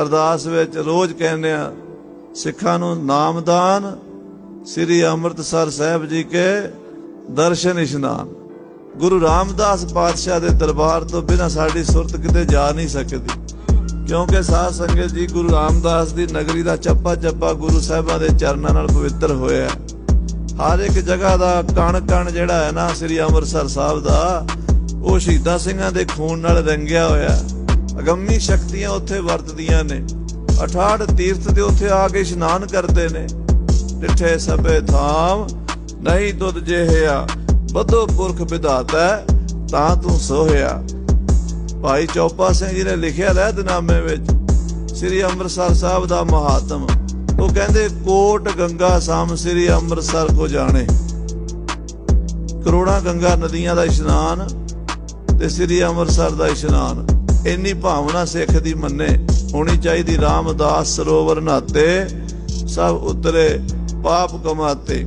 ਅਰਦਾਸ ਵਿੱਚ ਰੋਜ਼ ਕਹਿੰਦੇ ਆ, ਸਿੱਖਾਂ ਨੂੰ ਨਾਮਦਾਨ ਸ੍ਰੀ ਅੰਮ੍ਰਿਤਸਰ ਸਾਹਿਬ ਜੀ ਕੇ ਦਰਸ਼ਨ ਇਸ਼ਨਾਨ। ਗੁਰੂ ਰਾਮਦਾਸ ਪਾਤਸ਼ਾਹ ਦੇ ਦਰਬਾਰ ਤੋਂ ਬਿਨਾਂ ਸਾਡੀ ਸੁਰਤ ਕਿਤੇ ਜਾ ਨਹੀਂ ਸਕਦੀ। ਕਿਉਂਕਿ ਸਾਧ ਸੰਗਤ ਜੀ ਗੁਰੂ ਰਾਮਦਾਸ ਦੀ ਨਗਰੀ ਦਾ ਚੱਪਾ ਚੱਪਾ ਗੁਰੂ ਸਾਹਿਬਾਂ ਦੇ ਚਰਨਾਂ ਨਾਲ ਪਵਿੱਤਰ ਹੋਇਆ ਹਰ ਇੱਕ ਜਗ੍ਹਾ ਦਾ ਕਣ ਕਣ ਜਿਹੜਾ ਹੈ ਨਾ ਸ੍ਰੀ ਅੰਮ੍ਰਿਤਸਰ ਸਾਹਿਬ ਦਾ, ਉਹ ਸ਼ਹੀਦਾਂ ਸਿੰਘਾਂ ਦੇ ਖੂਨ ਨਾਲ ਰੰਗਿਆ ਹੋਇਆ ਅਗੰਮੀ ਸ਼ਕਤੀਆਂ ਉੱਥੇ ਵਰਤਦੀਆਂ ਨੇ। 68 ਤੀਰਥ ਦੇ ਉੱਥੇ ਆ ਕੇ ਇਸ਼ਨਾਨ ਕਰਦੇ ਨੇ। ਡਿਠੇ ਸਭੇ ਥਾਮ, ਨਹੀਂ ਤੁਧ ਜਿਹਿਆ ਬਧੋ ਪੁਰਖ ਵਿਧਾਤਾ ਤਾਂ ਤੂੰ ਸੋਹਿਆ। ਭਾਈ ਚੌਪਾ ਸਿੰਘ ਜੀ ਨੇ ਲਿਖਿਆ ਰਹਿਤਨਾਮੇ ਵਿੱਚ, ਸ੍ਰੀ ਅੰਮ੍ਰਿਤਸਰ ਸਾਹਿਬ ਦਾ ਮਹਾਤਮ। ਉਹ ਕਹਿੰਦੇ, ਕੋਟ ਗੰਗਾ ਸਾਮ ਸ੍ਰੀ ਅੰਮ੍ਰਿਤਸਰ ਕੋ ਜਾਣੇ। ਕਰੋੜਾਂ ਗੰਗਾ ਨਦੀਆਂ ਦਾ ਇਸ਼ਨਾਨ ਤੇ ਸ੍ਰੀ ਅੰਮ੍ਰਿਤਸਰ ਦਾ ਇਸ਼ਨਾਨ। ਇੰਨੀ ਭਾਵਨਾ ਸਿੱਖ ਦੀ ਮੰਨੇ ਹੋਣੀ ਚਾਹੀਦੀ ਰਾਮਦਾਸ ਸਰੋਵਰ ਨਾਤੇ ਸਭ ਉਤਰੇ ਪਾਪ ਕਮਾਤੇ।